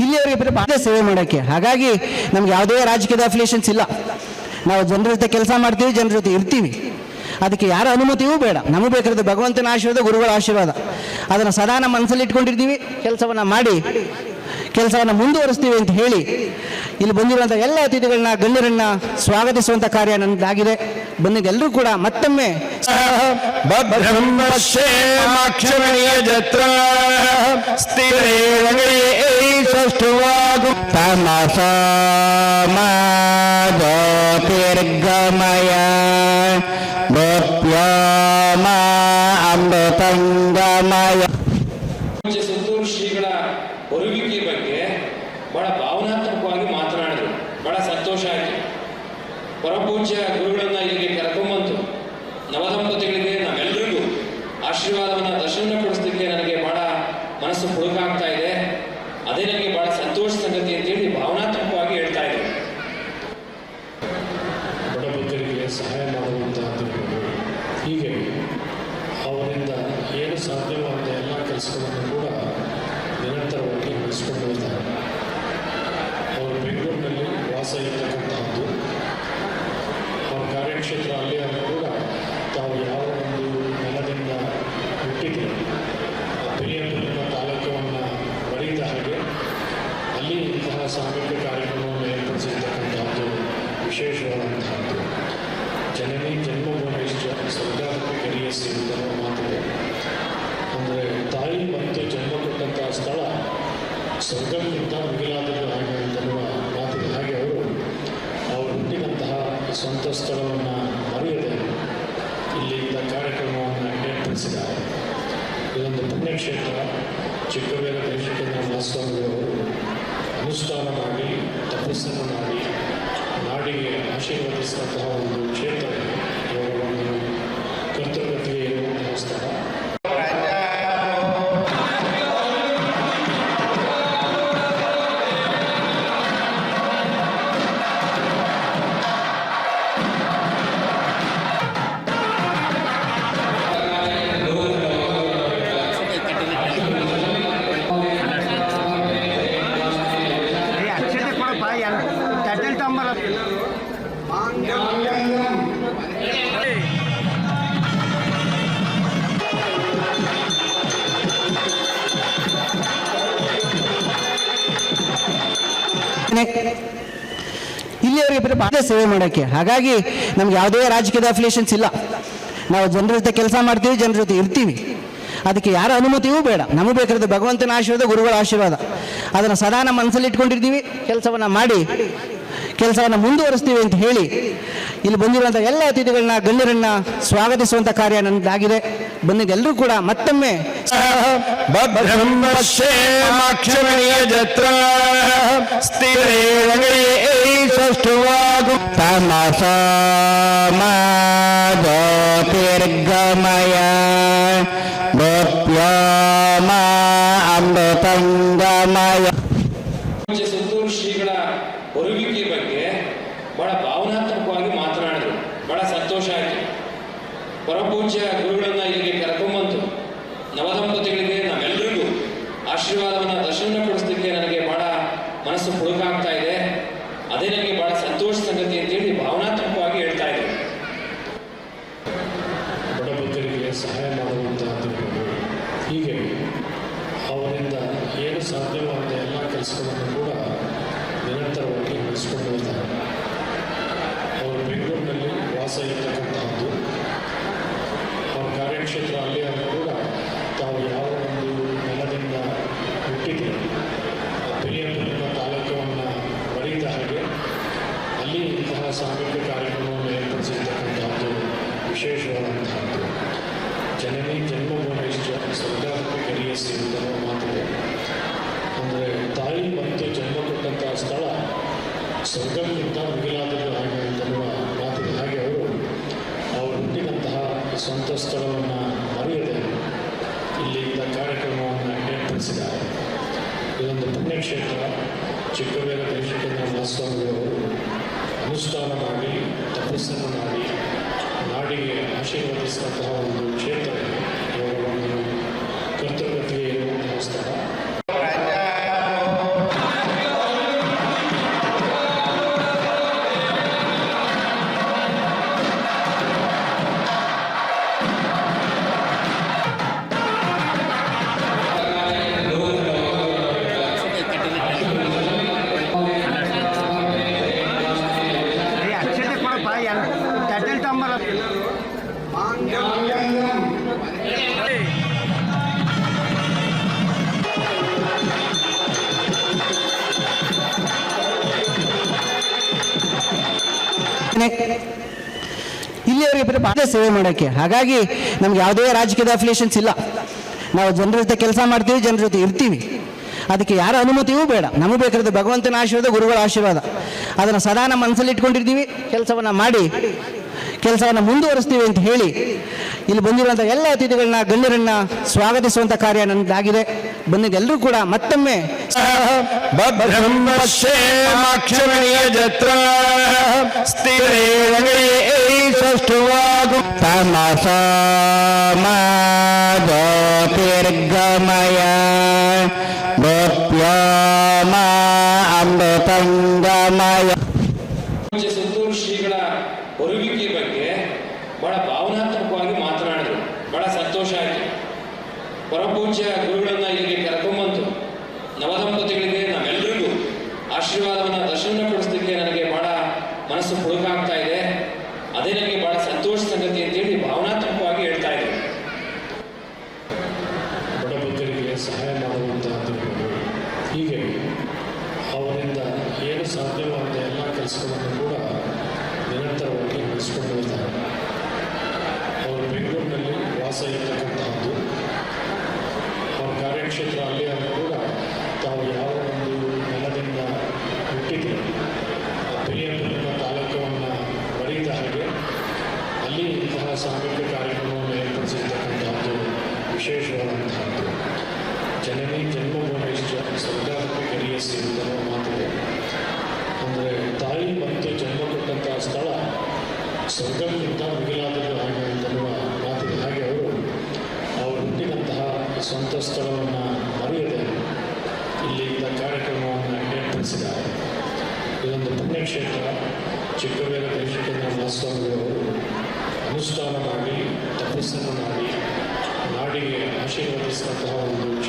ಇಲ್ಲಿಯವರೆಗೆ ಬಾಧೆ ಸೇವೆ ಮಾಡೋಕ್ಕೆ. ಹಾಗಾಗಿ ನಮ್ಗೆ ಯಾವುದೇ ರಾಜಕೀಯದ ಅಫಿಲೇಷನ್ಸ್ ಇಲ್ಲ. ನಾವು ಜನರ ಜೊತೆ ಕೆಲಸ ಮಾಡ್ತೀವಿ, ಜನರ ಜೊತೆ ಇರ್ತೀವಿ. ಅದಕ್ಕೆ ಯಾರ ಅನುಮತಿಯೂ ಬೇಡ. ನಮಗೆ ಬೇಕಾದ್ರೆ ಭಗವಂತನ ಆಶೀರ್ವಾದ, ಗುರುಗಳ ಆಶೀರ್ವಾದ. ಅದನ್ನು ಸದಾ ನಮ್ಮ ಮನಸ್ಸಲ್ಲಿ ಇಟ್ಕೊಂಡಿರ್ತೀವಿ. ಕೆಲಸವನ್ನು ಮಾಡಿ, ಕೆಲಸವನ್ನು ಮುಂದುವರಿಸ್ತೀವಿ ಅಂತ ಹೇಳಿ ಇಲ್ಲಿ ಬಂದಿರುವಂಥ ಎಲ್ಲ ಅತಿಥಿಗಳನ್ನ, ಗಣ್ಯರನ್ನ ಸ್ವಾಗತಿಸುವಂಥ ಕಾರ್ಯ ನನ್ನದಾಗಿದೆ ಬಂದಿದ್ದ ಎಲ್ಲರೂ ಕೂಡ ಮತ್ತೊಮ್ಮೆ ಭದ್ರಂ ಪಶ್ಯೇಮಾಕ್ಷರಣೀಯ ಜತ್ರ. ಸ್ಥಿರೇ ಸಷ್ಟುವಾಗು ತಮಸ ಜ್ಯೋತಿರ್ಗಮಯ ಗೋಪ್ಯೋಮ ಅಮೃತಂಗಮಯ. ಪೂಜ್ಯ ಸಂತೂರು ಶ್ರೀಗಳ ಬರುವಿಕೆ ಬಗ್ಗೆ ಬಹಳ ಭಾವನಾತ್ಮಕವಾಗಿ ಮಾತನಾಡಿದರು. ಬಹಳ ಸಂತೋಷ ಆಯಿತು. ಪರಪೂಜ್ಯ ಗುರುಗಳನ್ನ ಇಲ್ಲಿಗೆ ಕರ್ಕೊಂಬಂತು ನವದಂಪತಿಗಳಿಗೆ ನಾವೆಲ್ಲರಿಗೂ ಆಶೀರ್ವಾದವನ್ನ ದರ್ಶನ ಕೊಡಿಸ್ಲಿಕ್ಕೆ ನನಗೆ ಬಹಳ ಪುಳುಕಾಗ್ತಾ ಇದೆ. ಅದೇ ನನಗೆ ಬಹಳ ಸಂತೋಷ ಸಂಗತಿ ಅಂತೇಳಿ ಭಾವನಾತ್ಮಕವಾಗಿ ಹೇಳ್ತಾ ಇದೆ ಬಡಬಗ್ಗರಿಗೆ ಸಹಾಯ ಮಾಡುವಂತಹ ಹೀಗೆ ಅವರಿಂದ ಏನು ಸಾಧ್ಯವಾದ ಎಲ್ಲ ಕೆಲಸಗಳನ್ನು ಕೂಡ ನಿರಂತರವಾಗಿ ನಡೆಸಿಕೊಂಡು ಬರ್ತಾರೆ ಅವರು ಬೆಂಗಳೂರಿನಲ್ಲಿ ವಾಸ ಇರತಕ್ಕಂತಹದ್ದು ಅವರ ಕಾರ್ಯಕ್ಷೇತ್ರ ಅಲ್ಲಿ ಆದರೂ ಕೂಡ ತಾವು ಯಾವ ಒಂದು ನೆಲದಿಂದ ಹುಟ್ಟಿದ್ರು ಆ ಬೆರಿಯಪುರಿನ ತಾಲೂಕವನ್ನು ಬರೀದ ಹಾಗೆ ಅಲ್ಲಿ ಇಂತಹ ಸಾಮೂಹಿಕ ಕಾರ್ಯಕ್ರಮವನ್ನು ಏರ್ಪಡಿಸಿರ್ತಕ್ಕಂಥದ್ದು ವಿಶೇಷವಾದಂತಹದ್ದು ಜನನಿ, ಜನ್ಮಭೂಮಿಶ್ಚ ಸ್ವರ್ಗಾತ್ಮ ಕರಿಯಸಿ ಅಂತ ಮಾತಿದೆ ಅಂದರೆ ತಾಯಿ ಮತ್ತು ಜನ್ಮ ಕೊಟ್ಟಂತಹ ಸ್ಥಳ, ಸ್ವರ್ಗಕ್ಕಿಂತ ಮಿಗಿಲಾದದ್ದು ಹಾಗೆ ಅಂತನ್ನುವ ಮಾತಿದೆ ಹಾಗೆ ಅವರು ಅವರು ಹುಟ್ಟಿದಂತಹ ಸ್ವಂತ ಸ್ಥಳವನ್ನು ಮರೆಯದೆ ಇಲ್ಲಿಂದ ಕಾರ್ಯಕ್ರಮವನ್ನು ಏರ್ಪಡಿಸಿದ್ದಾರೆ ಇದೊಂದು ಪುಣ್ಯಕ್ಷೇತ್ರ ಚಿಕ್ಕಬೇಗ ದೇಶಕೇಂದ್ರ ಮಾಸ್ವಾಮಿಯವರು ಅನುಷ್ಠಾನ ಮಾಡಿ ತಪಸ್ಸನ್ನು ಮಾಡಿ ನಾಡಿಗೆ ಆಶೀರ್ವದಿಸಿದಂತಹ ಇಲ್ಲಿಯವರೆಗೆ ಬರೀ ಬಾಧೆ ಸೇವೆ ಮಾಡೋಕ್ಕೆ. ಹಾಗಾಗಿ ನಮ್ಗೆ ಯಾವುದೇ ರಾಜಕೀಯದ ಅಫಿಲಿಯೇಷನ್ಸ್ ಇಲ್ಲ. ನಾವು ಜನರ ಜೊತೆ ಕೆಲಸ ಮಾಡ್ತೀವಿ, ಜನರ ಜೊತೆ ಇರ್ತೀವಿ. ಅದಕ್ಕೆ ಯಾರ ಅನುಮತಿಯೂ ಬೇಡ. ನಮಗೆ ಬೇಕಾದ್ರೆ ಭಗವಂತನ ಆಶೀರ್ವಾದ, ಗುರುಗಳ ಆಶೀರ್ವಾದ. ಅದನ್ನು ಸದಾ ನಮ್ಮ ಮನಸ್ಸಲ್ಲಿ ಇಟ್ಕೊಂಡಿರ್ತೀವಿ. ಕೆಲಸವನ್ನು ಮಾಡಿ. ಕೆಲಸವನ್ನು ಮುಂದುವರಿಸ್ತೀವಿ ಅಂತ ಹೇಳಿ ಇಲ್ಲಿ ಬಂದಿರುವಂಥ ಎಲ್ಲ ಅತಿಥಿಗಳನ್ನ ಗಣ್ಯರನ್ನ ಸ್ವಾಗತಿಸುವಂಥ ಕಾರ್ಯ ನನ್ನದಾಗಿದೆ. ಬಂದಿದ್ದ ಎಲ್ಲರೂ ಕೂಡ ಮತ್ತೊಮ್ಮೆ ಜ್ಯೋತಿರ್ಗಮಯ ಗೋಪ್ಯೋಮ ಅಮೃತಂಗಮಯ ಪೂಜ್ಯ ಸಂತೂರು ಶ್ರೀಗಳ ಬರುವಿಕೆ ಬಗ್ಗೆ ಬಹಳ ಭಾವನಾತ್ಮಕವಾಗಿ ಮಾತನಾಡಿದ್ರು ಬಹಳ ಸಂತೋಷ ಆಯಿತು ಪರಪೂಜ್ಯ ಗುರುಗಳನ್ನ ಇಲ್ಲಿಗೆ ಕರ್ಕೊಂಬಂತು ನವದಂಪತಿಗಳಿಗೆ ನಾವೆಲ್ಲರಿಗೂ ಆಶೀರ್ವಾದವನ್ನ ದರ್ಶನ ಕೊಡಿಸ್ಲಿಕ್ಕೆ ನನಗೆ ಬಹಳ ಮನಸ್ಸು ಹುಡುಕಾಗ್ತಾ ಇದೆ. ಅದೇ ನನಗೆ ಬಹಳ ಸಂತೋಷ ಸಂಗತಿ ಅಂತೇಳಿ ಭಾವನಾತ್ಮಕವಾಗಿ ಹೇಳ್ತಾ ಇದೆ ಬಡಬಗ್ಗರಿಗೆ ಸಹಾಯ ಮಾಡುವಂತಹ ಹೀಗೆ ಅವರಿಂದ ಏನು ಸಾಧ್ಯವಾದ ಎಲ್ಲ ಕೆಲಸಗಳನ್ನು ಕೂಡ ನಿರಂತರವಾಗಿ ನಡೆಸಿಕೊಂಡು ಹೋಗ್ತಾರೆ. ಅವರು ಬೆಂಗಳೂರಿನಲ್ಲಿ ವಾಸ ಇರತಕ್ಕಂತಹದ್ದು ಅವರ ಕಾರ್ಯಕ್ಷೇತ್ರ ಅಲ್ಲಿ ಆದರೂ ಕೂಡ ತಾವು ಯಾವ ಒಂದು ನೆಲದಿಂದ ಹುಟ್ಟಿದ್ರು ಆ ಬೆರಿಯಪುರಿನ ತಾಲೂಕವನ್ನು ಬರೀದ ಹಾಗೆ ಅಲ್ಲಿ ಇಂತಹ ಸಾಮೂಹಿಕ ಕಾರ್ಯಕ್ರಮವನ್ನು ಏರ್ಪಡಿಸಿರ್ತಕ್ಕಂತಹದ್ದು ವಿಶೇಷವಾದಂತಹದ್ದು ಜನನಿ ಜನ್ಮಭೂಮಿಶ್ಚ ಸ್ವರ್ಗಾತ್ಮ ಕರಿಯಸಿ ಅಂತ ಮಾತಿದೆ ಅಂದರೆ ತಾಯಿ ಮತ್ತು ಜನ್ಮ ಕೊಟ್ಟಂತಹ ಸ್ಥಳ ಸ್ವರ್ಗಕ್ಕಿಂತ ಮಿಗಿಲಾದದ್ದು ಹಾಗೆ ಅಂತನ್ನುವ ಮಾತಿದೆ ಹಾಗೆ ಅವರು ಅವರು ಹುಟ್ಟಿದಂತಹ ಸ್ವಂತ ಸ್ಥಳವನ್ನು ಮರೆಯದೆ ಇಲ್ಲಿಂದ ಕಾರ್ಯಕ್ರಮವನ್ನು ಏರ್ಪಡಿಸಿದ್ದಾರೆ ಇದೊಂದು ಪುಣ್ಯಕ್ಷೇತ್ರ ಚಿಕ್ಕಬೇಗ ದೇಶಕೇಂದ್ರ ಮಾಸ್ವಾಮಿಯವರು ಅನುಷ್ಠಾನ ಮಾಡಿ ತಪಸ್ಸನ್ನು ಮಾಡಿ ನಾಡಿಗೆ ಆಶೀರ್ವದಿಸಿದಂತಹ ಒಂದು ಇಲ್ಲಿಯವರೆಗೆ ಬರೀ ಸೇವೆ ಮಾಡೋಕ್ಕೆ. ಹಾಗಾಗಿ ನಮ್ಗೆ ಯಾವುದೇ ರಾಜಕೀಯದ ಅಫಿಲಿಯೇಷನ್ಸ್ ಇಲ್ಲ. ನಾವು ಜನರ ಜೊತೆ ಕೆಲಸ ಮಾಡ್ತೀವಿ, ಜನರ ಜೊತೆ ಇರ್ತೀವಿ. ಅದಕ್ಕೆ ಯಾರ ಅನುಮತಿಯೂ ಬೇಡ. ನಮಗೆ ಬೇಕಾದ್ರೆ ಭಗವಂತನ ಆಶೀರ್ವಾದ, ಗುರುಗಳ ಆಶೀರ್ವಾದ. ಅದನ್ನು ಸದಾ ನಮ್ಮ ಮನಸ್ಸಲ್ಲಿ ಇಟ್ಕೊಂಡಿರ್ತೀವಿ. ಕೆಲಸವನ್ನು ಮಾಡಿ, ಕೆಲಸವನ್ನು ಮುಂದುವರಿಸ್ತೀವಿ ಅಂತ ಹೇಳಿ, ಇಲ್ಲಿ ಬಂದಿರುವಂಥ ಎಲ್ಲ ಅತಿಥಿಗಳನ್ನ, ಗಣ್ಯರನ್ನ ಸ್ವಾಗತಿಸುವಂಥ ಕಾರ್ಯ ನನ್ನದಾಗಿದೆ ಬಂದಿದ್ದ ಎಲ್ಲರೂ ಕೂಡ ಮತ್ತೊಮ್ಮೆ ತಮಸ ಜ್ಯೋತಿರ್ಗಮಯ ಗೋಪ್ಯೋಮ ಅಮೃತಂಗಮಯ. ಪೂಜ್ಯ ಸಂತೂರ್ ಶ್ರೀಗಳ ಬರುವಿಕೆ ಬಗ್ಗೆ ಬಹಳ ಭಾವನಾತ್ಮಕವಾಗಿ ಮಾತನಾಡಿದರು. ಬಹಳ ಸಂತೋಷ ಆಯಿತು. ಪರಪೂಜ್ಯ ಗುರುಗಳನ್ನ ಇಲ್ಲಿಗೆ ಕರ್ಕೊಂಬಂತು. ನವದಂಪತಿಗಳಿಗೆ ನಮ್ಮೆಲ್ಲರಿಗೂ ಆಶೀರ್ವಾದವನ್ನ ದರ್ಶನ ಕೊಡಿಸ್ಲಿಕ್ಕೆ ನನಗೆ ಬಹಳ ಮನಸ್ಸು ಪುಳುಕಾಗ್ತಾ ಇದೆ ಅದೇ ನನಗೆ ಬಹಳ ಸಂತೋಷ ಸಂಗತಿ ಅಂತೇಳಿ ಭಾವನಾತ್ಮಕವಾಗಿ ಹೇಳ್ತಾ ಇದ್ರು ಬಡಬಗ್ಗರಿಗೆ ಸಹಾಯ ಮಾಡುವಂತಹದ್ದು ಹೀಗೆ ಅವರಿಂದ ಏನು ಸಾಧ್ಯವಾದ ಎಲ್ಲ ಕೆಲಸಗಳನ್ನು ಕೂಡ ನಿರಂತರವಾಗಿ ನಡೆಸಿಕೊಂಡು ಬರ್ತಾರೆ ಅವರು ಬೆಂಗಳೂರಿನಲ್ಲಿ ವಾಸ ಇರತಕ್ಕಂತಹದ್ದು ಅವರ ಕಾರ್ಯಕ್ಷೇತ್ರ ಅಲ್ಲಿ ಆದರೂ ಕೂಡ ತಾವು ಯಾವ ಒಂದು ನೆಲದಿಂದ ಹುಟ್ಟಿದ್ರು ಆ ಪಿರಿಯಂಪುರಿನ ತಾಲೂಕವನ್ನು ಬರೀದ ಹಾಗೆ ಸಾಂಘಿಕ ಕಾರ್ಯಕ್ರಮವನ್ನು ಏರ್ಪಡಿಸಿರ್ತಕ್ಕಂಥದ್ದು ವಿಶೇಷವಾದಂತಹದ್ದು ಜನನಿ ಜನ್ಮಭೂಮಿಷ್ಟ ಸ್ವರ್ಗಾತ್ಮಕ ಕರಿಯಸಿ ಅನ್ನೋ ಮಾತಿದೆ ಅಂದರೆ ತಾಯಿ ಮತ್ತು ಜನ್ಮ ಕೊಟ್ಟಂತಹ ಸ್ಥಳ ಸ್ವರ್ಗಕ್ಕಿಂತ ಮಿಗಿಲಾದದ್ದು ಹಾಗೆ ಅಂತನ್ನುವ ಮಾತಿದೆ ಹಾಗೆ ಅವರು ಅವರು ಹುಟ್ಟಿದಂತಹ ಸ್ವಂತ ಸ್ಥಳವನ್ನು ಮರೆಯದೆ ಇಲ್ಲಿಂದ ಕಾರ್ಯಕ್ರಮವನ್ನು ಏರ್ಪಡಿಸಿದ್ದಾರೆ ಇದೊಂದು ಪುಣ್ಯಕ್ಷೇತ್ರ ಚಿಕ್ಕಬೇಗ ದೇಶಿಕೇಂದ್ರ ಮಹಾಸ್ವಾಮಿಗಳು ಅನುಷ್ಠಾನ ಮಾಡಿ ತಪಸ್ಸನ್ನು ಮಾಡಿ ನಾಡಿಗೆ ಆಶೀರ್ವದಿಸಿದಂತಹ ಒಂದು